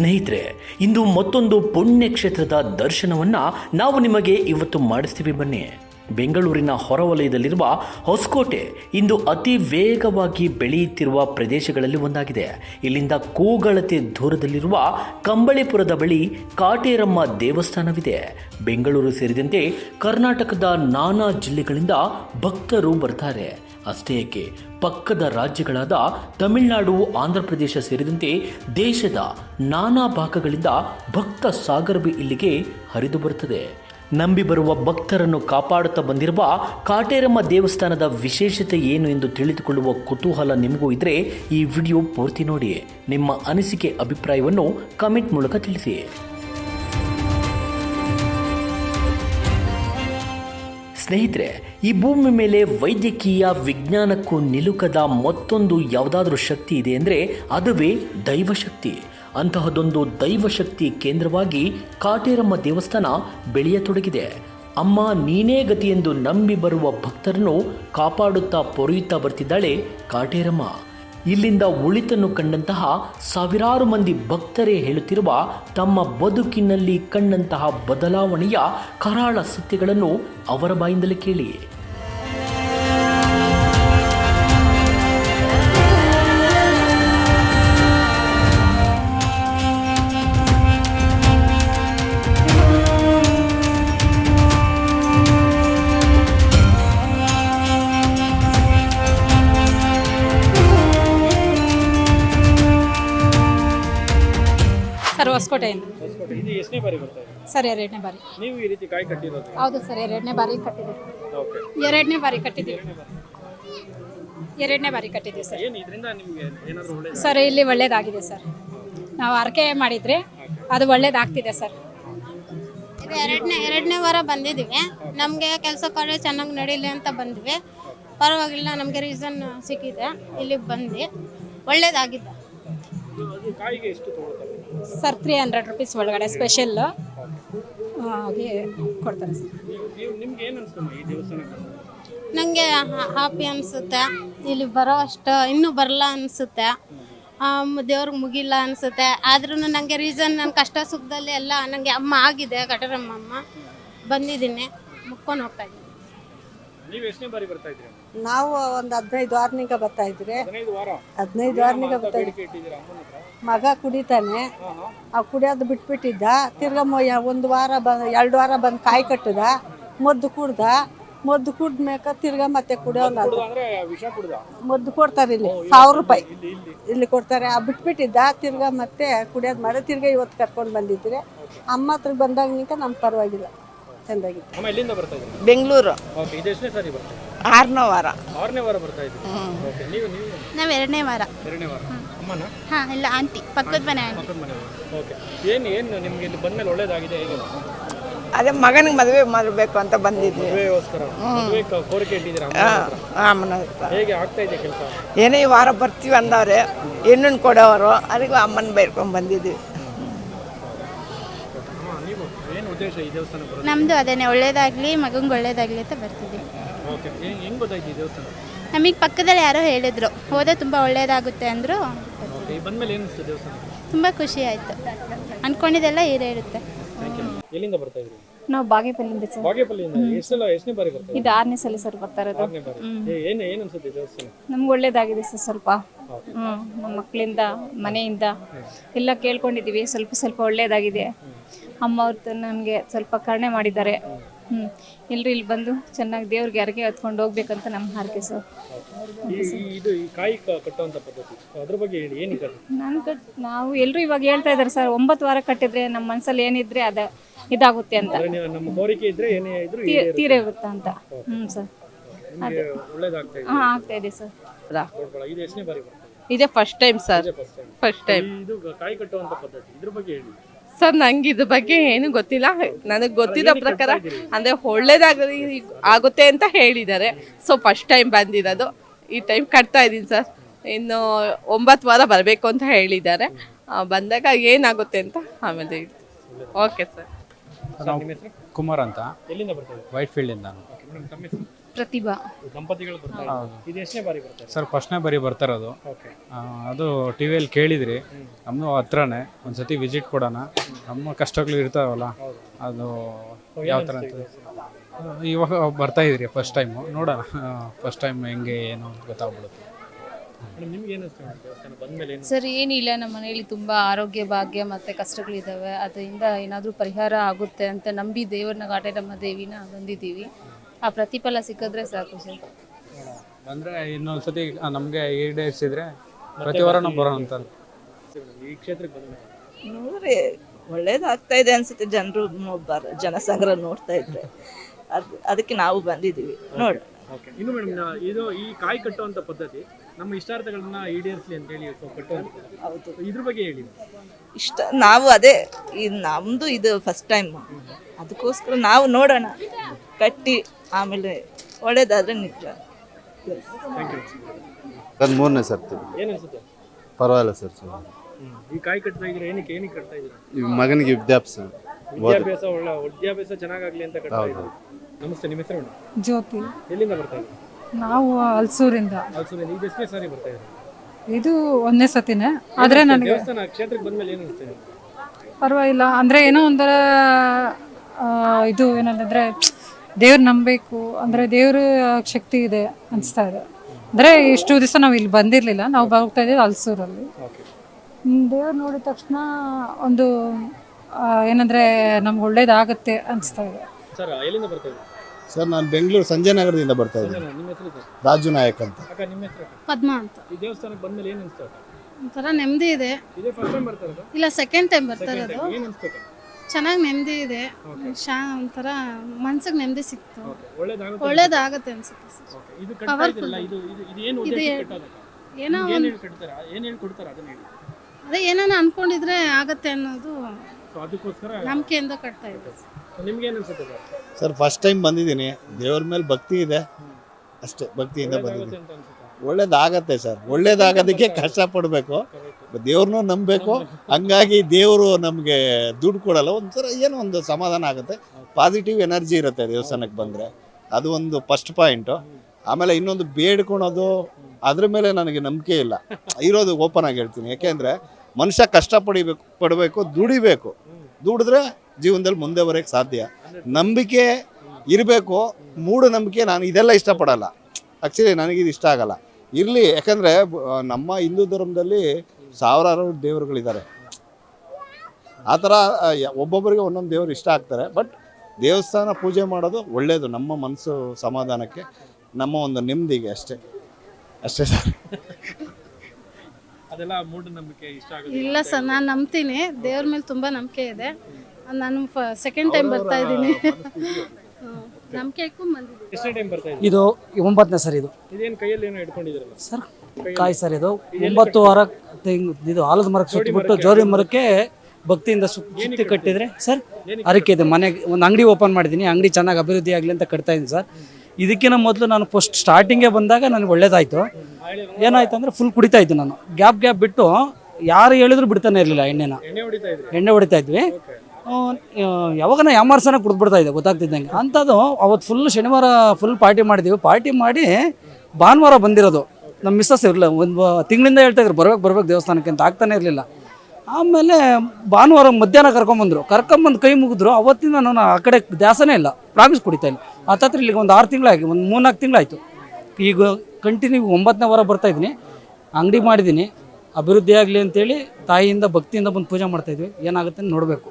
ಸ್ನೇಹಿತರೆ, ಇಂದು ಮತ್ತೊಂದು ಪುಣ್ಯಕ್ಷೇತ್ರದ ದರ್ಶನವನ್ನು ನಾವು ನಿಮಗೆ ಇವತ್ತು ಮಾಡಿಸ್ತೀವಿ ಬನ್ನಿ. ಬೆಂಗಳೂರಿನ ಹೊರವಲಯದಲ್ಲಿರುವ ಹೊಸಕೋಟೆ ಇಂದು ಅತಿ ವೇಗವಾಗಿ ಬೆಳೆಯುತ್ತಿರುವ ಪ್ರದೇಶಗಳಲ್ಲಿ ಒಂದಾಗಿದೆ. ಇಲ್ಲಿಂದ ಕೂಗಳತೆ ದೂರದಲ್ಲಿರುವ ಕಂಬಳಿಪುರದ ಬಳಿ ಕಾಟೇರಮ್ಮ ದೇವಸ್ಥಾನವಿದೆ. ಬೆಂಗಳೂರು ಸೇರಿದಂತೆ ಕರ್ನಾಟಕದ ನಾನಾ ಜಿಲ್ಲೆಗಳಿಂದ ಭಕ್ತರು ಬರ್ತಾರೆ. ಅಷ್ಟೇ ಏಕೆ, ಪಕ್ಕದ ರಾಜ್ಯಗಳಾದ ತಮಿಳುನಾಡು, ಆಂಧ್ರಪ್ರದೇಶ ಸೇರಿದಂತೆ ದೇಶದ ನಾನಾ ಭಾಗಗಳಿಂದ ಭಕ್ತ ಸಾಗರವೇ ಇಲ್ಲಿಗೆ ಹರಿದು ಬರುತ್ತದೆ. ನಂಬಿ ಬರುವ ಭಕ್ತರನ್ನು ಕಾಪಾಡುತ್ತಾ ಬಂದಿರುವ ಕಾಟೇರಮ್ಮ ದೇವಸ್ಥಾನದ ವಿಶೇಷತೆ ಏನು ಎಂದು ತಿಳಿದುಕೊಳ್ಳುವ ಕುತೂಹಲ ನಿಮಗೂ ಇದ್ದರೆ ಈ ವಿಡಿಯೋ ಪೂರ್ತಿ ನೋಡಿ. ನಿಮ್ಮ ಅನಿಸಿಕೆ, ಅಭಿಪ್ರಾಯವನ್ನು ಕಮೆಂಟ್ ಮೂಲಕ ತಿಳಿಸಿ. ಸ್ನೇಹಿತರೆ, ಈ ಭೂಮಿ ಮೇಲೆ ವೈದ್ಯಕೀಯ ವಿಜ್ಞಾನಕ್ಕೂ ನಿಲುಕದ ಮತ್ತೊಂದು ಯಾವುದಾದ್ರೂ ಶಕ್ತಿ ಇದೆ ಅಂದರೆ ಅದುವೇ ದೈವಶಕ್ತಿ. ಅಂತಹದೊಂದು ದೈವಶಕ್ತಿ ಕೇಂದ್ರವಾಗಿ ಕಾಟೇರಮ್ಮ ದೇವಸ್ಥಾನ ಬೆಳೆಯತೊಡಗಿದೆ. ಅಮ್ಮ ನೀನೇ ಗತಿಯೆಂದು ನಂಬಿ ಬರುವ ಭಕ್ತರನ್ನು ಕಾಪಾಡುತ್ತಾ ಪೊರೆಯುತ್ತಾ ಬರ್ತಿದ್ದಾಳೆ ಕಾಟೇರಮ್ಮ. ಇಲ್ಲಿಂದ ಉಳಿತನ್ನು ಕಂಡಂತಹ ಸಾವಿರಾರು ಮಂದಿ ಭಕ್ತರೇ ಹೇಳುತ್ತಿರುವ ತಮ್ಮ ಬದುಕಿನಲ್ಲಿ ಕಂಡಂತಹ ಬದಲಾವಣೆಯ ಕರಾಳ ಸತ್ಯಗಳನ್ನು ಅವರ ಬಾಯಿಂದಲೇ ಕೇಳಿ ಸರ್ ಹೊಸಕೋಟೆಯಿಂದ ಹೊಸಕೋಟೆ ಇದು. ಎಷ್ಟನೇ ಬಾರಿ ಬರ್ತಾ ಇದೆ? ಸರ್ ಎರಡನೇ ಬಾರಿ. ನೀವು ಈ ರೀತಿ ಕಾಯಿ ಕಟ್ಟಿರೋದು? ಹೌದು ಸರ್ ಎರಡನೇ ಬಾರಿ ಕಟ್ಟಿದ್ದೀವಿ. ಓಕೆ. ಎರಡನೇ ಬಾರಿ ಕಟ್ಟಿದ್ದೀವಿ. ಎರಡನೇ ಬಾರಿ. ಕಟ್ಟಿದ್ದೀವಿ ಸರ್. ಏನು ಇದರಿಂದ ನಿಮಗೆ ಏನಾದರೂ ಒಳ್ಳೆ ಸರ್ ಇಲ್ಲಿ ಒಳ್ಳೇದಾಗಿದೆ ಸರ್. ನಾವು ಅರ್ಕೆ ಮಾಡಿದ್ರೆ ಅದು ಒಳ್ಳೇದಾಗ್ತಿದೆ ಸರ್. ಇದು ಎರಡನೇ ಎರಡನೇ ವಾರ ಬಂದಿದ್ದೀವಿ. ನಮಗೆ ಕೆಲಸ ಕಾರ್ಯ ಚೆನ್ನಾಗಿ ನಡೀಲಿ ಅಂತ ಬಂದ್ವಿ. ಪರವಾಗಿಲ್ಲ ನಮಗೆ ರೀಸನ್ ಸಿಕ್ಕಿದೆ. ಇಲ್ಲಿಗೆ ಬಂದು ಒಳ್ಳೇದಾಗಿದೆ. ಅದು ಕಾಯಿಗೆ ಎಷ್ಟು ತೊಗೊಳ್ತಾರೆ? ಸರ್ ತ್ರೀ ಹಂಡ್ರೆಡ್ ರುಪೀಸ್ ಒಳಗಡೆ ಸ್ಪೆಷಲ್ ಹಾಗೆ ಕೊಡ್ತಾರೆ ಸರ್. ನನಗೆ ಹ್ಯಾಪಿ ಅನಿಸುತ್ತೆ ಇಲ್ಲಿ ಬರೋ ಅಷ್ಟು ಇನ್ನೂ ಬರಲ್ಲ ಅನಿಸುತ್ತೆ. ದೇವ್ರಿಗೆ ಮುಗಿಲ್ಲ ಅನಿಸುತ್ತೆ. ಆದ್ರೂ ನನಗೆ ರೀಸನ್ ನನ್ನ ಕಷ್ಟ ಸುಖದಲ್ಲಿ ಎಲ್ಲ ನನಗೆ ಅಮ್ಮ ಆಗಿದೆ ಕಟರಮ್ಮ ಅಮ್ಮ. ಬಂದಿದ್ದೀನಿ ಮುಕ್ಕೊಂಡು ಹೋಗ್ತಾ ಇದ್ದೀನಿ. ನೀವು ಎಷ್ಟನೇ ಬಾರಿ ಬರ್ತಾ ಇದ್ರಿ ನಾವು ಒಂದು ಹದಿನೈದು ವಾರನಿಗೆ ಬರ್ತಾ ಇದ್ರೆ. ಹದಿನೈದು ವಾರ? ಹದಿನೈದು ವಾರನಿಗೆ ಬರ್ತಾ ಇದ್ರಿ ಮಗ ಕುಡಿತಾನೆ. ಆ ಕುಡಿಯೋದು ಬಿಟ್ಬಿಟ್ಟಿದ್ದ. ತಿರ್ಗಾ ಒಂದ್ ಒಂದು ವಾರ ಬ ಎರಡು ವಾರ ಬಂದು ಕಾಯಿ ಕಟ್ಟದ. ಮದ್ದು ಕುಡ್ದ. ಮದ್ದು ಕುಡ್ಮೇಕ ತಿರ್ಗ ಮತ್ತೆ ಕುಡಿಯೋಲ್ಲ ಮದ್ದು ಕೊಡ್ತಾರೆ ಇಲ್ಲಿ. ಸಾವಿರ ರೂಪಾಯಿ. ಇಲ್ಲಿ ಕೊಡ್ತಾರೆ. ಆ ಬಿಟ್ಬಿಟ್ಟಿದ್ದ. ತಿರ್ಗ ಮತ್ತೆ ಕುಡಿಯೋದು ಮಾಡಿ. ತಿರ್ಗ ಇವತ್ತು ಕರ್ಕೊಂಡು ಬಂದಿದ್ರೆ ಅಮ್ಮ ಹತ್ರ ಬಂದಾಗ ನಿಂತ ನಮ್ಗೆ ಪರವಾಗಿಲ್ಲ. ಚೆಂದಾಗಿದೆ ಅಮ್ಮ ಎಲ್ಲಿಂದ ಬರ್ತಾ ಇದ್ರಿ ಬೆಂಗಳೂರು. ಆರನೇ ವಾರ. ಆರನೇ ವಾರ ಬರ್ತಾ ಇದ್ರಿ ಓಕೆ ನೀವು ನೀವು? ನಾವು ಎರಡನೇ ವಾರ. ಎರಡನೇ ವಾರ. ಅಮ್ಮನ? ಹಾಂ ಇಲ್ಲ ಆಂಟಿ ಪಕ್ಕದ ಮನೆ ಆಂಟಿ. ಪಕ್ಕದ ಮನೆ ಓಕೆ ಏನು ಏನು ನಿಮಗೆ ಇಲ್ಲಿ ಬಂದ್ಮೇಲೆ ಒಳ್ಳೇದಾಗಿದೆ ಹೇಗೆ? ಅದೇ ಮಗನಿಗೆ ಮದುವೆ ಮಾಡಬೇಕು ಅಂತ ಬಂದಿದ್ವಿ. ಮದುವೆಗೋಸ್ಕರ. ಮದುವೆ ಕೋರಿಕೆ ಇಟ್ಟಿದ್ದೀರಾ ಅಮ್ಮನ ಹೇಗೆ ಆಗ್ತಾ ಇದೆ ಕೆಲಸ? ಏನೇ ಈ ವಾರ ಬರ್ತೀವಿ ಅಂದವ್ರೆ ಹೆಣ್ಣನ್ನು ಕೊಡೋರು ಅದಕ್ಕೆ ಅಮ್ಮನ ಬೇಡ್ಕೊಂಡು ಬಂದಿದ್ವಿ. ನಮ್ದು ನಮ್ಮದು ಅದೇನೆ ಒಳ್ಳೇದಾಗಲಿ ಮಗಂಗೆ ಒಳ್ಳೇದಾಗಲಿ ಅಂತ ಬರ್ತಿದ್ದೀವಿ ಓಕೆ ಹೆಂಗೆ ಗೊತ್ತಾಯ್ತು ಈ ದೇವಸ್ಥಾನ? ನಮಗೆ ಪಕ್ಕದಲ್ಲಿ ಯಾರೋ ಹೇಳಿದ್ರು. ಹೋದ್ರೆ ತುಂಬ ಒಳ್ಳೇದಾಗುತ್ತೆ ಅಂದರು. ಓಕೆ ಈ ಬಂದ್ಮೇಲೆ ಏನು ಅನಿಸ್ತು ದೇವಸ್ಥಾನ? ತುಂಬ ಖುಷಿ ಆಯ್ತು. ಅಂದ್ಕೊಂಡಿದ್ದೆಲ್ಲ ಈಡೇರುತ್ತೆ. ಥ್ಯಾಂಕ್ ಯು ಎಲ್ಲಿಂದ ಬರ್ತಾ ಇದ್ರಿ ನಾವು ಬಾಗೇಪಲ್ಲಿಂದ ಸರ್. ಬಾಗೇಪಲ್ಲಿಯಿಂದ. ಎಷ್ಟೆಲ್ಲ ಎಷ್ಟನೇ ಬಾರಿ ಬರ್ತಾ ಇದ್ರಿ ಇದು ಆರನೇ ಸಲ ಸರ್ ಬರ್ತಾ ಇರೋದು. ಆರನೇ ಬಾರಿ. ಏ- ಏನು ಏನು ಅನ್ಸುತ್ತೆ ಈ ದೇವಸ್ಥಾನ? ನಮ್ಗೆ ಒಳ್ಳೇದಾಗಿದೆ ಸರ್ ಸ್ವಲ್ಪ. ಹ್ಞೂ ನಮ್ಮ ಮಕ್ಕಳಿಂದ ಮನೆಯಿಂದ ಎಲ್ಲ ಕೇಳ್ಕೊಂಡಿದ್ದೀವಿ ಸ್ವಲ್ಪ ಸ್ವಲ್ಪ ಒಳ್ಳೇದಾಗಿದೆ. ಅಮ್ಮ ಅವ್ರದ್ದು ನನಗೆ ಸ್ವಲ್ಪ ಕರುಣೆ ಮಾಡಿದ್ದಾರೆ. ಹ್ಞೂ ಎಲ್ಲರೂ ಇಲ್ಲಿ ಬಂದು ಚೆನ್ನಾಗಿ ದೇವ್ರಿಗೆ ಯಾರಿಗೆ ಹತ್ಕೊಂಡು ಹೋಗ್ಬೇಕಂತ ನಮ್ಮ ಹಾರಿಕೆ ಸರ್. ಈ ಈ- ಇದು ಈ ಕಾಯಿ ಕ- ಕಟ್ಟುವಂಥ ಪದ್ಧತಿ ಅದ್ರ ಬಗ್ಗೆ ಹೇಳಿ ಏನೀಗ ನಾನು ಕಟ್ ನಾವು ಎಲ್ಲರೂ ಇವಾಗ ಹೇಳ್ತಾ ಇದ್ದಾರೆ ಸರ್ ಒಂಬತ್ತು ವಾರ ಕಟ್ಟಿದ್ರೆ ನಮ್ಮ ಮನಸ್ಸಲ್ಲಿ ಏನಿದ್ರೆ ಅದ ಇದಾಗುತ್ತೆ ಅಂತ. ಅಂದ್ರೆ ನೀವು ನಮ್ಮ ಕೋರಿಕೆ ಇದ್ರೆ ಏನೇ ಇದ್ರು ತೀ- ತೀರೋಗುತ್ತೆ ಅಂತ. ಹ್ಞೂ ಸರ್. ಅದು. ಒಳ್ಳೇದಾಗ್ತಾ ಇದೆ. ಹಾಂ ಆಗ್ತಾ ಇದೆ ಸರ್. ರಾ. ಇದು ಎಷ್ಟನೇ ಬಾರಿ ಬರ್ತದೆ? ಇದೆ ಇದೇ first time sir first time first time ಇದು ಕಾಯಿ ಕಟ್ಟುವಂತ ಪದ್ಧತಿ ಇದ್ರ ಬಗ್ಗೆ ಹೇಳಿ. ಸರ್ ನಂಗೆ ಇದ್ರ ಬಗ್ಗೆ ಏನು ಗೊತ್ತಿಲ್ಲ. ನನಗೆ ಗೊತ್ತಿರೋ ಪ್ರಕಾರ ಅಂದ್ರೆ ಒಳ್ಳೇದಾಗಲಿ ಆಗುತ್ತೆ ಅಂತ ಹೇಳಿದ್ದಾರೆ. ಸೊ ಫಸ್ಟ್ ಟೈಮ್ ಬಂದಿರೋದು. ಈ ಟೈಮ್ ಕಟ್ತಾ ಇದ್ದೀನಿ ಸರ್. ಇನ್ನು ಒಂಬತ್ತು ವಾರ ಬರಬೇಕು ಅಂತ ಹೇಳಿದ್ದಾರೆ. ಬಂದಾಗ ಏನಾಗುತ್ತೆ ಅಂತ ಆಮೇಲೆ ಓಕೆ ಸರ್ ಕುಮಾರ್ ಅಂತ. ಎಲ್ಲಿಂದ ಫೀಲ್ಡ್ ಇದ್ದೀರಿ ವೈಟ್ ಫೀಲ್ಡಿಂದ ಪ್ರತಿಭಾ. ದಂಪತಿಗಳು ಇದು ಎಷ್ಟನೇ ಬಾರಿ ಬರ್ತಾ ಸರ್ ಫಸ್ಟ್ನೇ ಬಾರಿ ಬರ್ತಾರದು ಓಕೆ. ಆ, ಅದು ಟಿ ವಿಯಲ್ಲಿ ಕೇಳಿದ್ರಿ ನಮ್ಮ ಹತ್ರನೇ. ಒಂದ್ಸತಿ ವಿಸಿಟ್ ಕೊಡೋಣ. ನಮ್ಮ ಕಷ್ಟಗಳು ಇರ್ತಾವಲ್ಲ ಅದು ಯಾವ ಥರ ಅಂತ. ಇವಾಗ ಬರ್ತಾ ಇದ್ರಿ ಫಸ್ಟ್ ಟೈಮು ನೋಡೋಣ. ಫಸ್ಟ್ ಟೈಮ್ ಹೆಂಗೆ ಏನು ಅಂತ ಗೊತ್ತಾಗ್ಬಿಡುತ್ತೆ. ಮೇಡಮ್ ನಿಮ್ಗೆ ಏನು ಅನಿಸ್ತು ಮೇಡಮ್ ದೇವಸ್ಥಾನ ಬಂದ್ಮೇಲೆ ಏನು? ಸರ್ ಏನಿಲ್ಲ. ನಮ್ಮ ಮನೆಯಲ್ಲಿ ತುಂಬ ಆರೋಗ್ಯ ಭಾಗ್ಯ ಮತ್ತು ಕಷ್ಟಗಳಿದ್ದಾವೆ ಅದರಿಂದ ಏನಾದರೂ ಪರಿಹಾರ ಆಗುತ್ತೆ ಅಂತ ನಂಬಿ ದೇವ್ರನ್ನ ಕಾಟೇರಮ್ಮ ದೇವಿನ ಬಂದಿದ್ದೀವಿ. ಆ ಪ್ರತಿಫಲ ಸಿಕ್ಕಿದ್ರೆ ಸಾಕು ಸರ್. ಬಂದರೆ ಇನ್ನೊಂದ್ಸತಿ ನಮಗೆ ಈಡೇರಿಸಿದ್ರೆ ಪ್ರತಿ ವಾರನೂ ಬರೋಣ ಅಂತ. ಈ ಕ್ಷೇತ್ರಕ್ಕೆ ಬಂದ್ಮೇಲೆ ನೋಡ್ರಿ ಒಳ್ಳೇದಾಗ್ತಾ ಇದೆ ಅನ್ಸುತ್ತೆ. ಜನರು ಬರ ಜನಸಂಗ್ರಹ ನೋಡ್ತಾ ಇದ್ರೆ. ಅದ್ ಅದಕ್ಕೆ ನಾವು ಬಂದಿದ್ದೀವಿ. ನೋಡಿ. ಓಕೆ ಇನ್ನು ಮೇಡಮ್ ಇದು ಈ ಕಾಯಿ ಕಟ್ಟುವಂತ ಪದ್ಧತಿ ನಮ್ಮ ಇಷ್ಟಾರ್ಥಗಳನ್ನ ಈಡೇರಿಸಲಿ ಅಂತ ಹೇಳಿ ಕಟ್ಟುವಂತ ಹೌದು. ಇದ್ರ ಬಗ್ಗೆ ಹೇಳಿ ಇಷ್ಟ ನಾವು ಅದೇ ಇದು ನಮ್ದು ಇದು ಫಸ್ಟ್ ಟೈಮ್ ಅದಕ್ಕೋಸ್ಕರ ನಾವು ನೋಡೋಣ. ಕಟ್ಟಿ ಆಮೇಲೆ ಒಳ್ಳೇದಾದ್ರೆ ನಿಜ. ಥ್ಯಾಂಕ್ ಯು ಅದು ಮೂರನೇ ಸರ್ತಿ. ಏನು ಅನ್ಸುತ್ತೆ? ಪರವಾಗಿಲ್ಲ ಸರ್ ಸರ್. ಹ್ಮ್. ಈ ಕಾಯಿ ಕಟ್ತಾ ಇದ್ರೆ ಏನಕ್ಕೆ ಏನಕ್ಕೆ ಕಟ್ತಾ ಇದ್ದೀರಾ? ಈ ಮಗನಿಗೆ ವಿದ್ಯಾಭ್ಯಾಸ. ವಿದ್ಯಾಭ್ಯಾಸ ಒಳ್ಳೆ ವಿದ್ಯಾಭ್ಯಾಸ ಚೆನ್ನಾಗಾಗ್ಲಿ ಅಂತ ಕಟ್ತಾ ಹೌದು. ಇದ್ದೀರಾ ನಮಸ್ತೆ ನಿಮ್ಮ ಹೆಸರು ಮೇಡಮ್ ಜ್ಯೋತಿ. ಎಲ್ಲಿಂದ ಬರ್ತಾ ಇದ್ದೀರಾ? ನಾವು ಹಲ್ಸೂರಿಂದ. ಆಲ್ಸೂರಿಂದ ಈಗ ಎಷ್ಟನೇ ಸಾರಿ ಬರ್ತಾ ಇದ್ದೀರಾ? ಇದು ಒಂದನೇ ಸತಿನೇ. ಆದ್ರೆ ನನಗೆ ದೇವಸ್ಥಾನ ಕ್ಷೇತ್ರಕ್ಕೆ ಬಂದ್ಮೇಲೆ ಏನು ಅನಿಸ್ತಾ ಇದೆ ಪರವಾಗಿಲ್ಲ. ಅಂದ್ರೆ ಏನೋ ಒಂಥರ ಆ, ಇದು ಏನಂತಂದರೆ ದೇವ್ರು ನಂಬಬೇಕು ಅಂದರೆ ದೇವ್ರ ಶಕ್ತಿ ಇದೆ ಅನಿಸ್ತಾ ಇದೆ. ಅಂದರೆ ಇಷ್ಟು ದಿವಸ ನಾವು ಇಲ್ಲಿ ಬಂದಿರಲಿಲ್ಲ ನಾವು ಬರ್ತಾ ಇದ್ದೀವಿ ಅಲ್ಸೂರಲ್ಲಿ ಓಕೆ ದೇವ್ರು ನೋಡಿದ ತಕ್ಷಣ ಒಂದು ಏನಂದ್ರೆ ನಮ್ಗೆ ಒಳ್ಳೇದಾಗತ್ತೆ ಅನಿಸ್ತಾ ಇದೆ. ಸರ್ ಎಲ್ಲಿಂದ ಬರ್ತಾ ಸರ್ ನಾನು ಬೆಂಗಳೂರು ಸಂಜಯ್ ನಗರದಿಂದ ಬರ್ತಾ ಇದ್ದೀನಿ. ನಿಮ್ಮ ಹೆಸರು ಸರ್? ರಾಜು ನಾಯಕ್ ಅಂತ? ಪದ್ಮ ಅಂತ. ಈ ದೇವಸ್ಥಾನಕ್ಕೆ ಬಂದ್ಮೇಲೆ ಏನು ಅನಿಸ್ತಾ ಒಂಥರ ನೆಮ್ಮದಿ ಇದೆ. ಇದೇ ಫಸ್ಟ್ ಟೈಮ್ ಬರ್ತಾ ಇಲ್ಲ ಸೆಕೆಂಡ್ ಟೈಮ್ ಬರ್ತಾ ಇರೋದು. ಚೆನ್ನಾಗಿ ನೆಮ್ಮದಿ ಇದೆ. ಶಾ ಒಂಥರ ಮನ್ಸಿಗೆ ನೆಮ್ಮದಿ ಸಿಕ್ತು. ಓಕೆ ಒಳ್ಳೇದಾಗುತ್ತೆ ಅನ್ಸುತ್ತೆ ಸರ್. ಓಕೆ ಇದು ಕಟ್ತಾ ಇದು ಇದು ಇದು ಏನು ಉದ್ದೇಶ ಕಟ್ಟೋದಕ್ಕ ಏನೋ ಏನು ಒಂದು ಏನು ಹೇಳಿ ಅದನ್ನ ಹೇಳಿ. ಅದೇ ಏನಾನ ಅನ್ಕೊಂಡಿದ್ರೆ ಆಗತ್ತೆ ಅನ್ನೋದು ಅದಕ್ಕೋಸ್ಕರ ನಂಬಿಕೆಯಿಂದ ಕಟ್ತಾ ಇದೆ ಸರ್. ಫಸ್ಟ್ ಟೈಮ್ ಬಂದಿದ್ದೀನಿ. ದೇವ್ರ ಮೇಲೆ ಭಕ್ತಿ ಇದೆ. ಅಷ್ಟೇ ಭಕ್ತಿಯಿಂದ ಬಂದಿದ್ದೀನಿ. ಒಳ್ಳೇದಾಗತ್ತೆ ಸರ್. ಒಳ್ಳೇದಾಗೋದಕ್ಕೆ ಕಷ್ಟಪಡಬೇಕು. ದೇವ್ರನ್ನೂ ನಂಬಬೇಕು. ಹಂಗಾಗಿ ದೇವರು ನಮಗೆ ದುಡ್ಡು ಕೊಡಲ್ಲ. ಒಂಥರ ಏನೋ ಒಂದು ಸಮಾಧಾನ ಆಗುತ್ತೆ. ಪಾಸಿಟಿವ್ ಎನರ್ಜಿ ಇರುತ್ತೆ ದೇವಸ್ಥಾನಕ್ಕೆ ಬಂದರೆ. ಅದು ಒಂದು ಫಸ್ಟ್ ಪಾಯಿಂಟು ಆಮೇಲೆ ಇನ್ನೊಂದು ಬೇಡ್ಕೊಳೋದು, ಅದ್ರ ಮೇಲೆ ನನಗೆ ನಂಬಿಕೆ ಇಲ್ಲ. ಇರೋದು ಓಪನ್ ಆಗಿ ಹೇಳ್ತೀನಿ. ಯಾಕೆಂದರೆ ಮನುಷ್ಯ ಕಷ್ಟ ಪಡಿಬೇಕು, ಪಡಬೇಕು, ದುಡಿಬೇಕು. ದುಡಿದ್ರೆ ಜೀವನದಲ್ಲಿ ಮುಂದೆ ಬರೋಕ್ಕೆ ಸಾಧ್ಯ. ನಂಬಿಕೆ ಇರಬೇಕು. ಮೂಢನಂಬಿಕೆ ನಾನು ಇದೆಲ್ಲ ಇಷ್ಟಪಡಲ್ಲ. ಆ್ಯಕ್ಚುಲಿ ನನಗಿದು ಇಷ್ಟ ಆಗಲ್ಲ. ಇರಲಿ ಯಾಕಂದರೆ ನಮ್ಮ ಹಿಂದೂ ಧರ್ಮದಲ್ಲಿ ಸಾವಿರಾರು ದೇವರುಗಳಿದ್ದಾರೆ. ಆ ಥರ ಒಬ್ಬೊಬ್ಬರಿಗೆ ಒಂದೊಂದು ದೇವರು ಇಷ್ಟ ಆಗ್ತಾರೆ. ಬಟ್ ದೇವಸ್ಥಾನ ಪೂಜೆ ಮಾಡೋದು ಒಳ್ಳೆಯದು ನಮ್ಮ ಮನಸ್ಸು ಸಮಾಧಾನಕ್ಕೆ ನಮ್ಮ ಒಂದು ನೆಮ್ಮದಿಗೆ ಅಷ್ಟೇ. ಅಷ್ಟೇ ಸರ್. ಅದೆಲ್ಲ ಮೂಢನಂಬಿಕೆ ಇಷ್ಟ ಆಗುತ್ತೆ ಇಲ್ಲ ಸರ್ ನಾನು ನಂಬ್ತೀನಿ. ದೇವ್ರ ಮೇಲೆ ತುಂಬ ನಂಬಿಕೆ ಇದೆ. ನಾನು ಸೆಕೆಂಡ್ ಟೈಮ್ ಬರ್ತಾ ಇದ್ದೀನಿ. ನಂಬಿಕೆ ಇಟ್ಕೊಂಡ್ ಬಂದಿದ್ದೀನಿ ಎಷ್ಟನೇ ಟೈಮ್ ಬರ್ತಾ ಇದ್ದೀವಿ ಇದು ಒಂಬತ್ತನೇ ಸರ್ ಇದು. ಇದೇನು ಕೈಯಲ್ಲಿ ಏನೋ ಇಟ್ಕೊಂಡಿದ್ದೀರಲ್ಲ? ಸರ್ ಕಾಯಿ ಸರ್ ಇದು. ಒಂಬತ್ತು ವಾರ ತೆಂಗು ಇದು ಆಲದ ಮರಕ್ಕೆ ಸುತ್ತಿಬಿಟ್ಟು ಜೋರಿ ಮರಕ್ಕೆ ಭಕ್ತಿಯಿಂದ ಸುತ್ತಿ ಕಟ್ಟಿದ್ರೆ? ಸರ್ ಅರಕೆ ಇದೆ. ಮನೆಗೆ ಒಂದು ಅಂಗಡಿ ಓಪನ್ ಮಾಡಿದ್ದೀನಿ ಅಂಗಡಿ ಚೆನ್ನಾಗಿ ಅಭಿವೃದ್ಧಿ ಆಗಲಿ ಅಂತ ಕಟ್ತಾ ಇದ್ದೀನಿ ಸರ್. ಇದಕ್ಕಿಂತ ಮೊದಲು ನಾನು ಫಸ್ಟ್ ಸ್ಟಾರ್ಟಿಂಗೇ ಬಂದಾಗ ನನಗೆ ಒಳ್ಳೇದಾಯಿತು. ಏನಾಯ್ತು ಅಂದರೆ ಫುಲ್ ಕುಡಿತಾ ಇದ್ದೆ ನಾನು. ಗ್ಯಾಪ್ ಗ್ಯಾಪ್ ಬಿಟ್ಟು ಯಾರು ಹೇಳಿದ್ರು ಬಿಡ್ತಾನೆ ಇರಲಿಲ್ಲ ಎಣ್ಣೆನ. ಎಣ್ಣೆ ಹೊಡಿತಾ ಇದ್ರಿ? ಎಣ್ಣೆ ಹೊಡಿತಾ ಇದ್ವಿ. ಯಾವಾಗನ ಯಾಮಾರ್ಸನ ಕುಡಿದ್ಬಿಡ್ತಾ ಇದೆ, ಗೊತ್ತಾಗ್ತಿದ್ದಂಗೆ. ಅಂಥದ್ದು ಅವತ್ತು ಫುಲ್ ಶನಿವಾರ ಫುಲ್ ಪಾರ್ಟಿ ಮಾಡಿದ್ದೀವಿ ಪಾರ್ಟಿ ಮಾಡಿ ಭಾನುವಾರ ಬಂದಿರೋದು. ನಮ್ಮ ಮಿಸ್ಸಸ್ ಇರಲಿಲ್ಲ, ಒಂದು ತಿಂಗಳಿಂದ ಹೇಳ್ತಾ ಇದ್ರು, ಬರ್ಬೇಕು ಬರ್ಬೇಕು ದೇವಸ್ಥಾನಕ್ಕೆ ಅಂತ, ಆಗ್ತಾನೆ ಇರಲಿಲ್ಲ. ಆಮೇಲೆ ಭಾನುವಾರ ಮಧ್ಯಾಹ್ನ ಕರ್ಕೊಂಬಂದರು. ಕರ್ಕೊಂಬಂದು ಕೈ ಮುಗಿದ್ರು. ಅವತ್ತಿಂದ ನಾನು ಆ ಕಡೆ ದ್ಯಾಸನೇ ಇಲ್ಲ. ಪ್ರಾಮಿಸ್ ಕುಡಿತಾ ಇಲ್ಲ. ಹತ್ತತ್ರ ಇಲ್ಲಿಗೆ ಒಂದು ಆರು ತಿಂಗಳಾಗಿ, ಒಂದು ಮೂರ್ನಾಲ್ಕು ತಿಂಗಳಾಯಿತು. ಈಗ ಕಂಟಿನ್ಯೂ ಒಂಬತ್ತನೇ ವಾರ ಬರ್ತಾ ಇದ್ದೀನಿ. ಅಂಗಡಿ ಮಾಡಿದ್ದೀನಿ. ಅಭಿವೃದ್ಧಿ ಆಗಲಿ ಅಂತೇಳಿ ತಾಯಿಯಿಂದ, ಭಕ್ತಿಯಿಂದ ಬಂದು ಪೂಜೆ ಮಾಡ್ತಾಯಿದ್ವಿ ಏನಾಗುತ್ತೆ ನೋಡಬೇಕು.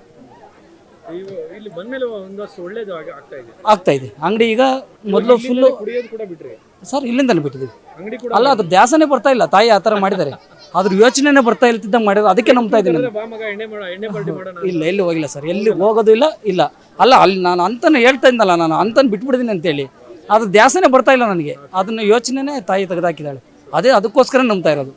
ಇಲ್ಲಿ ಬಂದ್ಮೇಲೆ ಒಂದಷ್ಟು ಒಳ್ಳೇದು ಆಗ್ತಾ ಇದೆ. ಆಗ್ತಾ ಇದೆ. ಅಂಗಡಿ ಈಗ ಮೊದಲು ಫುಲ್ಲು ಕುಡಿಯೋದು ಕೂಡ ಬಿಟ್ರಿ. ಸರ್ ಇಲ್ಲಿಂದಲೇ ಬಿಟ್ಟಿದ್ದೀವಿ ಅಂಗಡಿ ಕೂಡ ಅಲ್ಲ ಅದು ದ್ಯಾಸನೇ ಬರ್ತಾ ಇಲ್ಲ. ತಾಯಿ ಆ ಥರ ಮಾಡಿದ್ದಾರೆ. ಅದ್ರ ಯೋಚನೆನೇ ಬರ್ತಾ ಇಲ್ತಿದ್ದಂಗೆ ಮಾಡಿದ್ರು ಅದಕ್ಕೆ ನಂಬ್ತಾ ಇದ್ದೀನಿ ಇಲ್ಲ ಎಲ್ಲಿ ಹೋಗಿಲ್ಲ ಸರ್. ಎಲ್ಲಿ ಹೋಗೋದು ಇಲ್ಲ ಇಲ್ಲ. ಅಲ್ಲ ಅಲ್ಲಿ ನಾನು ಅಂತಾನೆ ಹೇಳ್ತಾ ಇದ್ದಲ್ಲ ನಾನು ಅಂತನ ಬಿಟ್ಬಿಡ್ತೀನಿ ಅಂತೇಳಿ. ಅದು ದ್ಯಾಸನೇ ಬರ್ತಾ ಇಲ್ಲ ನನಗೆ. ಅದನ್ನ ಯೋಚನೆನೇ ತಾಯಿ ತೆಗೆದಾಕಿದ್ದಾಳೆ. ಅದೇ ಅದಕ್ಕೋಸ್ಕರ ನಂಬ್ತಾ ಇರೋದು.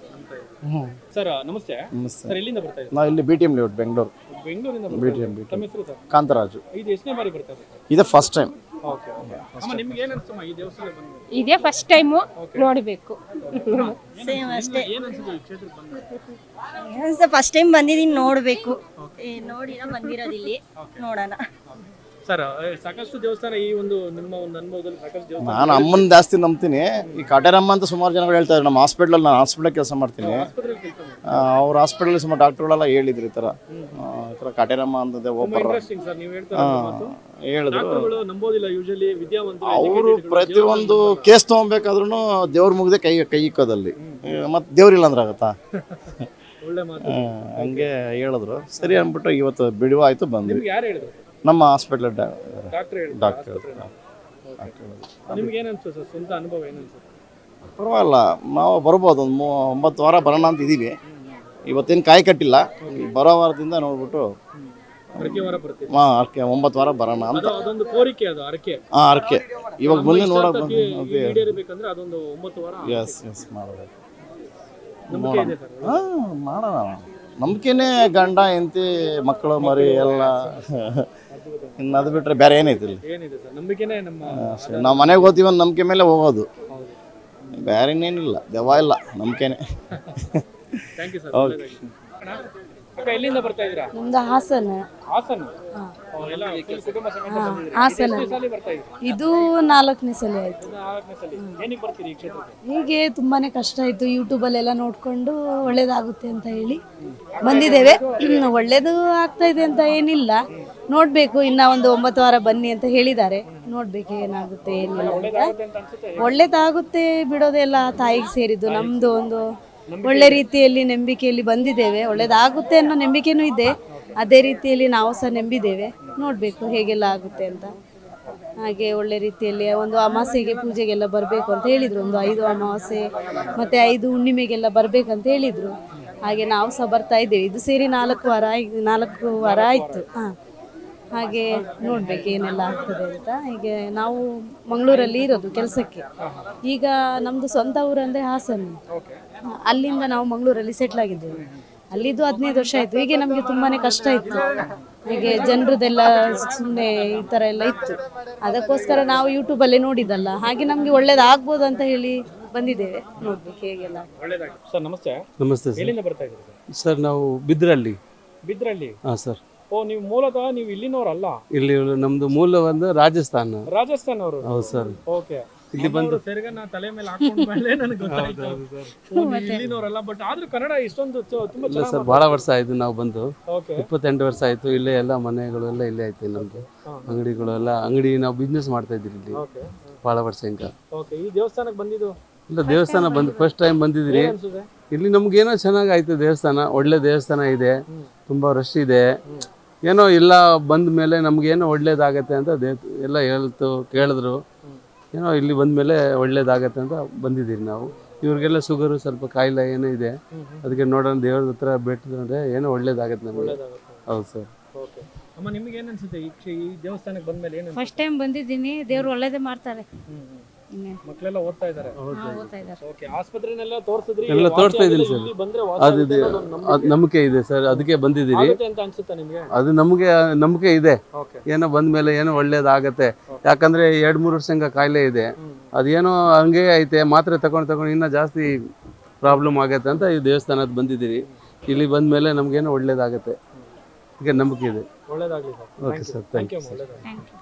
ಸರ್ ನಮಸ್ತೆ. ಸರ್ ಎಲ್ಲಿಂದ ಬರ್ತಾ ಇದ್ದೀರಿ ನಾವು ಇಲ್ಲಿ B T M layout Bengaluru. ಬೆಂಗಳೂರಿಂದ ಬರ್ತಾ ಇದ್ದೀರಿ. ತಮ್ಮ ಹೆಸರು ಸರ್? ಕಾಂತರಾಜು. ಇದು ಎಷ್ಟನೇ ಬಾರಿ ಬರ್ತಾ ಇದೆ ಇದು ಫಸ್ಟ್ ಟೈಮ್ ಓಕೆ ಅಮ್ಮ ನಿಮ್ಗೆ ಏನು ಅನ್ಸ್ತಮ್ಮ ಈ ದೇವಸ್ಥಾನ ಬಂದ್ಮೇಲೆ ಇದೇ ಫಸ್ಟ್ ಟೈಮು ನೋಡಬೇಕು. ಸೇಮ್ ಅಷ್ಟೇ. ಏನು ಅನ್ಸುತ್ತೆ ಈ ಕ್ಷೇತ್ರಕ್ಕೆ ಬಂದ್ಮೇಲೆ ಫಸ್ಟ್ ಟೈಮ್ ಬಂದಿದ್ದೀನಿ ನೋಡಬೇಕು. ನೋಡಿನ ಬಂದಿರೋದು ಇಲ್ಲಿ. ನೋಡೋಣ. ಸರ್ ಸಾಕಷ್ಟು ದೇವಸ್ಥಾನ ಈ ಒಂದು ನಿಮ್ಮ ಒಂದು ಅನುಭವದಲ್ಲಿ ಸಾಕಷ್ಟು ದೇವಸ್ಥಾನ ನಾನು ಅಮ್ಮನ ಜಾಸ್ತಿ ನಂಬ್ತೀನಿ. ಈ ಕಾಟೇರಮ್ಮ ಅಂತ ಸುಮಾರು ಜನಗಳು ಹೇಳ್ತಾರೆ ನಮ್ಮ ಹಾಸ್ಪಿಟ್ಲಲ್ಲಿ ನಾನು ಹಾಸ್ಪಿಟ್ಲಲ್ಲಿ ಕೆಲಸ ಮಾಡ್ತೀನಿ. ಆಸ್ಪತ್ರೆಯಲ್ಲಿ ಕೆಲಸ ಮಾಡಿ ಆ, ಅವ್ರ ಹಾಸ್ಪಿಟಲ್ ಸುಮಾರು ಡಾಕ್ಟ್ರುಗಳೆಲ್ಲ ಹೇಳಿದ್ರು ಈ ಥರ. ಆ, ಈ ಥರ ಕಾಟೇರಮ್ಮ ಅಂತದೆ ತುಂಬಾ ಓಪರ್ ಇಂಟ್ರೆಸ್ಟಿಂಗ್ ಸರ್ ನೀವು ಹೇಳ್ತಾ ಇರೋ ಮಾತು. ಹೇಳಿದ್ರು. ಡಾಕ್ಟರ್ಗಳು ನಂಬೋದಿಲ್ಲ ಯೂಶಲಿ ವಿದ್ಯಾವಂತರು ಅವರು ಪ್ರತಿಯೊಂದು ಕೇಸ್ ತೊಗೊಬೇಕಾದ್ರೂ ದೇವ್ರ ಮುಗ್ದೆ ಕೈ ಕೈ ಇಕ್ಕೋದಲ್ಲಿ. ಮತ್ತೆ ದೇವ್ರಿಲ್ಲ ಅಂದ್ರೆ ಆಗತ್ತಾ? ಒಳ್ಳೆ ಮಾತು. ಆ, ಹಂಗೆ ಹೇಳಿದ್ರು. ಸರಿ ಅಂದ್ಬಿಟ್ಟು ಇವತ್ತು ಬಿಡುವ ಆಯ್ತು ಬಂದ್ವಿ ಯಾರು ಹೇಳಿದ್ರು? ನಮ್ಮ ಹಾಸ್ಪಿಟ್ಲ್ ಡಾಕ್ಟರ್ ಹೇಳಿದ್ರು? ಡಾಕ್ಟರ್ ನಿಮ್ಗೆ ಏನ್ ಅನ್ಸುತ್ತೆ ಸರ್? ಸ್ವಂತ ಅನುಭವ ಏನ್ ಅನ್ಸುತ್ತೆ? ಪರವಾಗಿಲ್ಲ. ನಾವು ಬರ್ಬೋದು. ಒಂದು ಮೂ ಒಂಬತ್ತು ವಾರ ಬರೋಣ ಅಂತ ಇದ್ದೀವಿ ಇವತ್ತೇನು ಕಾಯಿ ಕಟ್ಟಿಲ್ಲ. ಬರೋ ವಾರದಿಂದ ನೋಡ್ಬಿಟ್ಟು ಪ್ರತಿ ವಾರ ಬರ್ತೀವಿ ಹಾಂ ಅರ್ಕೆ ಒಂಬತ್ತು ವಾರ ಬರೋಣ ಅಂತ. ಅದು ಅದೊಂದು ಕೋರಿಕೆ ಅದು ಅರಕೆ. ಹಾಂ ಅರ್ಕೆ. ಇವಾಗ ಮುಂದೆ ನೋಡೋಕೆ ನೋಡೋದು ತೀ- ಈಡೇರಬೇಕಂದ್ರೆ ಅದೊಂದು ಒಂಬತ್ತು ವಾರ ಎಸ್ ಎಸ್ ಮಾಡಬೇಕು. ನಂಬಿಕೆ ಇದೆ ಸರ್. ಹಾಂ ಮಾಡೋಣ. ನಂಬಿಕೆನೇ ಗಂಡ ಹೆಂಡತಿ ಮಕ್ಕಳು ಮರಿ ಎಲ್ಲ. ಇನ್ನು ಅದು ಬಿಟ್ಟರೆ ಬೇರೆ ಏನೈತಿ ಇಲ್ಲಿ. ಏನಿದೆ ಸರ್? ನಂಬಿಕೆನೇ ನಮ್ಮ ಅಷ್ಟೇ ನಾವು ಮನೆಗೆ ಹೋಗ್ತೀವಿ ಅನ್ನೋ ನಂಬಿಕೆ ಮೇಲೆ ಹೋಗೋದು. ಬೇರೆ ಇನ್ನೇನಿಲ್ಲ. ದೆವ್ವ ಇಲ್ಲ ನಂಬಿಕೆನೇ. ಥ್ಯಾಂಕ್ ಯು ಸರ್ ಅಕ್ಕ ಎಲ್ಲಿಂದ ಬರ್ತಾ ಇದ್ದೀರಾ? ನಮ್ದು ಹಾಸನ. ಹಾಸನ? ಓ, ಎಲ್ಲ full ಕುಟುಂಬ ಸಮೇತ ಬಂದಿದ್ದೀರಾ? ಹಾಸನ. ಎಷ್ಟು ದಿವ್ಸ ಬರ್ತಾ ಇದ್ದೀರಾ? ಇದು ನಾಲ್ಕನೇ ಸಲ ಆಯ್ತು. ಇನ್ನು ನಾಲ್ಕನೇ ಸಲ. ಏನಕ್ಕೆ ಬರ್ತೀರಿ ಈ ಕ್ಷೇತ್ರಕ್ಕೆ? ಹೀಗೆ ತುಂಬಾನೇ ಕಷ್ಟ ಆಯ್ತು. ಯೂಟ್ಯೂಬಲ್ಲೆಲ್ಲ ನೋಡ್ಕೊಂಡು ಒಳ್ಳೇದಾಗುತ್ತೆ ಅಂತ ಹೇಳಿ ಬಂದಿದ್ದೇವೆ. ಒಳ್ಳೇದು ಆಗ್ತಾ ಇದೆ ಅಂತ ಏನಿಲ್ಲ. ನೋಡ್ಬೇಕು ಇನ್ನ ಒಂದು ಒಂಬತ್ತು ವಾರ ಬನ್ನಿ ಅಂತ ಹೇಳಿದ್ದಾರೆ. ನೋಡ್ಬೇಕು ಏನಾಗುತ್ತೆ ಏನಿಲ್ಲ ಅಂತ. ಒಳ್ಳೇದಾಗುತ್ತೆ ಬಿಡೋದೆಲ್ಲ ತಾಯಿಗೆ ಸೇರಿದ್ದು ನಮ್ದು ಒಂದು ಒಳ್ಳೆ ರೀತಿಯಲ್ಲಿ ನಂಬಿಕೆಯಲ್ಲಿ ಬಂದಿದ್ದೇವೆ. ಒಳ್ಳೇದಾಗುತ್ತೆ ಅನ್ನೋ ನಂಬಿಕೆನೂ ಇದೆ. ಅದೇ ರೀತಿಯಲ್ಲಿ ನಾವು ಸಹ ನಂಬಿದ್ದೇವೆ. ನೋಡಬೇಕು ಹೇಗೆಲ್ಲ ಆಗುತ್ತೆ ಅಂತ. ಹಾಗೆ ಒಳ್ಳೆ ರೀತಿಯಲ್ಲಿ ಒಂದು ಅಮಾಸೆಗೆ ಪೂಜೆಗೆಲ್ಲ ಬರಬೇಕು ಅಂತ ಹೇಳಿದರು. ಒಂದು ಐದು ಅಮಾವಾಸ್ಯೆ ಮತ್ತು ಐದು ಹುಣ್ಣಿಮೆಗೆಲ್ಲ ಬರಬೇಕಂತ ಹೇಳಿದರು. ಹಾಗೆ ನಾವು ಸಹ ಬರ್ತಾ ಇದ್ದೇವೆ. ಇದು ಸೇರಿ ನಾಲ್ಕು ವಾರ ನಾಲ್ಕು ವಾರ ಆಯಿತು. ಹಾಂ. ಹಾಗೆ ನೋಡ್ಬೇಕು ಏನೆಲ್ಲ ಆಗ್ತದೆ ಅಂತ. ಹೀಗೆ ನಾವು ಮಂಗಳೂರಲ್ಲಿ ಇರೋದು ಕೆಲಸಕ್ಕೆ. ಈಗ ನಮ್ಮದು ಸ್ವಂತ ಊರಂದರೆ ಹಾಸನ. ಅಲ್ಲಿಂದ ನಾವು ಮಂಗಳೂರಲ್ಲಿ ಸೆಟ್ಲ್ ಆಗಿದ್ದೇವೆ. ಅಲ್ಲಿದ್ದು ಹದಿನೈದು ವರ್ಷ ಆಯಿತು. ಹೀಗೆ ನಮಗೆ ತುಂಬಾನೇ ಕಷ್ಟ ಇತ್ತು. ಹೀಗೆ ಜನರದೆಲ್ಲ ಸುಮ್ಮನೆ ಈ ಥರ ಎಲ್ಲ ಇತ್ತು. ಅದಕ್ಕೋಸ್ಕರ ನಾವು ಯೂಟ್ಯೂಬಲ್ಲೇ ನೋಡಿದ್ದಲ್ಲ. ಹಾಗೆ ನಮಗೆ ಒಳ್ಳೇದಾಗ್ಬೋದು ಅಂತ ಹೇಳಿ ಬಂದಿದ್ದೇವೆ. ನೋಡ್ಬೇಕು ಹೇಗೆಲ್ಲ. ಸರ್ ನಮಸ್ತೆ. ನಮಸ್ತೆ ಸರ್. ಎಲ್ಲಿಂದ ಬರ್ತಾ ಇದ್ದೀರಿ ಸರ್? ಸರ್ ನಾವು ಬಿದ್ರಲ್ಲಿ ಬಿದ್ರಲ್ಲಿ ಹಾಂ ಸರ್. ಓ ನೀವು ಮೂಲತಃ ನೀವು ಇಲ್ಲಿನವರಲ್ಲ? ಇಲ್ಲಿ ನಮ್ದು ಮೂಲ ಒಂದು ರಾಜಸ್ಥಾನ. ರಾಜಸ್ಥಾನ್ ಅವರು ಹೌದು ಸರ್. ಓಕೆ. ಇಲ್ಲಿ ಬಂದು ಸೆರಗನ್ನ ತಲೆ ಮೇಲೆ ಹಾಕೊಂಡ್ಮೇಲೆ ನನಗೆ ಗೊತ್ತಾಯ್ತು. ಓ, ನೀವು ಇಲ್ಲಿನವರಲ್ಲ ಬಟ್ ಆದ್ರೂ ಕನ್ನಡ ಇಷ್ಟೊಂದು ಚ- ತುಂಬಾ ಇಲ್ಲ ಸರ್ ಬಹಳ ವರ್ಷ ಆಯ್ತು ನಾವು ಬಂದು. ಓಕೆ ಇಪ್ಪತ್ತೆಂಟು ವರ್ಷ ಆಯ್ತು ಇಲ್ಲೇ ಎಲ್ಲ ಮನೆಗಳು ಎಲ್ಲ ಇಲ್ಲೇ ಆಯ್ತು ನಮ್ದು. ಅಂಗಡಿಗಳು ಎಲ್ಲ ಅಂಗಡಿ ನಾವು ಬಿಸ್ನೆಸ್ ಮಾಡ್ತಾ ಇದ್ದೀವಿ ಇಲ್ಲಿ. ಬಹಳ ಭಾಳ ವರ್ಷ ಈಗ ಓಕೆ ಈ ದೇವಸ್ಥಾನಕ್ಕೆ ಬಂದಿದ್ದು? ಇಲ್ಲ ದೇವಸ್ಥಾನ ಬಂದು ಫಸ್ಟ್ ಟೈಮ್ ಬಂದಿದ್ರಿ. ಅನ್ಸುತ್ತೆ? ಇಲ್ಲಿ ನಮ್ಗೇನೋ ಚೆನ್ನಾಗಾಯ್ತು ದೇವಸ್ಥಾನ ಒಳ್ಳೆ ದೇವಸ್ಥಾನ ಇದೆ. ತುಂಬಾ ರಶ್ ಇದೆ. ಏನೋ ಇಲ್ಲ ಬಂದ ಮೇಲೆ ನಮಗೇನೋ ಒಳ್ಳೇದಾಗತ್ತೆ ಅಂತ ದೇ ಎಲ್ಲ ಹೇಳ್ತು ಕೇಳಿದ್ರು. ಏನೋ ಇಲ್ಲಿ ಬಂದ ಮೇಲೆ ಒಳ್ಳೇದಾಗತ್ತೆ ಅಂತ ಬಂದಿದ್ದೀವಿ ನಾವು. ಇವ್ರಿಗೆಲ್ಲ ಶುಗರು ಸ್ವಲ್ಪ ಕಾಯಿಲೆ ಏನೋ ಇದೆ. ಅದಕ್ಕೆ ನೋಡೋಣ ದೇವ್ರ ಹತ್ರ ಬೇಟಿದ್ರೆ ಏನೋ ಒಳ್ಳೇದಾಗತ್ತೆ ನಮಗೆ. ಹೌದು ಸರ್. ಓಕೆ. ಅಮ್ಮ ನಿಮ್ಗೆ ಏನು ಅನ್ಸುತ್ತೆ? ಈ ಕ್ಷೇ- ಈ ದೇವಸ್ಥಾನಕ್ಕೆ ಬಂದ್ಮೇಲೆ ಏನು ಫಸ್ಟ್ ಟೈಮ್ ಬಂದಿದ್ದೀನಿ ದೇವ್ರು ಒಳ್ಳೇದೇ ಮಾಡ್ತಾರೆ. ಮಕ್ಕಳೆಲ್ಲ ಓದ್ತಾ ಇದ್ದಾರೆ. ಓಕೆ ಆಸ್ಪತ್ರೆನೆಲ್ಲ ತೋರಿಸಿದ್ರಿ ಎಲ್ಲ ತೋರಿಸ್ತಾ ಇದ್ದೀನಿ ಸರ್. ಇಲ್ಲಿ ಬಂದ್ರೆ ವಾಸಿ ಅದು ಆಗುತ್ತೆ ಅದು ನಂಬಿಕೆ ಇದೆ ಸರ್ ಅದಕ್ಕೆ ಬಂದಿದ್ದೀರಿ. ಆಗುತ್ತೆ ಅಂತ ಅನ್ಸುತ್ತಾ ನಿಮ್ಗೆ? ಅದು ನಮಗೆ ನಂಬಿಕೆ ಇದೆ. ಓಕೆ ಏನೋ ಬಂದ ಮೇಲೆ ಏನೋ ಒಳ್ಳೇದಾಗತ್ತೆ. ಯಾಕಂದ್ರೆ ಎರಡ್ ಮೂರು ವರ್ಷಂಗ ಕಾಯಿಲೆ ಇದೆ. ಅದೇನೋ ಹಂಗೆ ಐತೆ ಮಾತ್ರೆ ತಗೊಂಡ್ ತಗೊಂಡು ಇನ್ನೂ ಜಾಸ್ತಿ ಪ್ರಾಬ್ಲಮ್ ಆಗತ್ತೆ ಅಂತ ಈ ದೇವಸ್ಥಾನದ ಬಂದಿದ್ದೀರಿ. ಇಲ್ಲಿ ಬಂದ ಮೇಲೆ ನಮಗೇನೋ ಒಳ್ಳೇದಾಗತ್ತೆ. ಈಗ ನಂಬಿಕೆ ಇದೆ. ಒಳ್ಳೇದಾಗ್ಲಿ sir. Okay sir thank thank you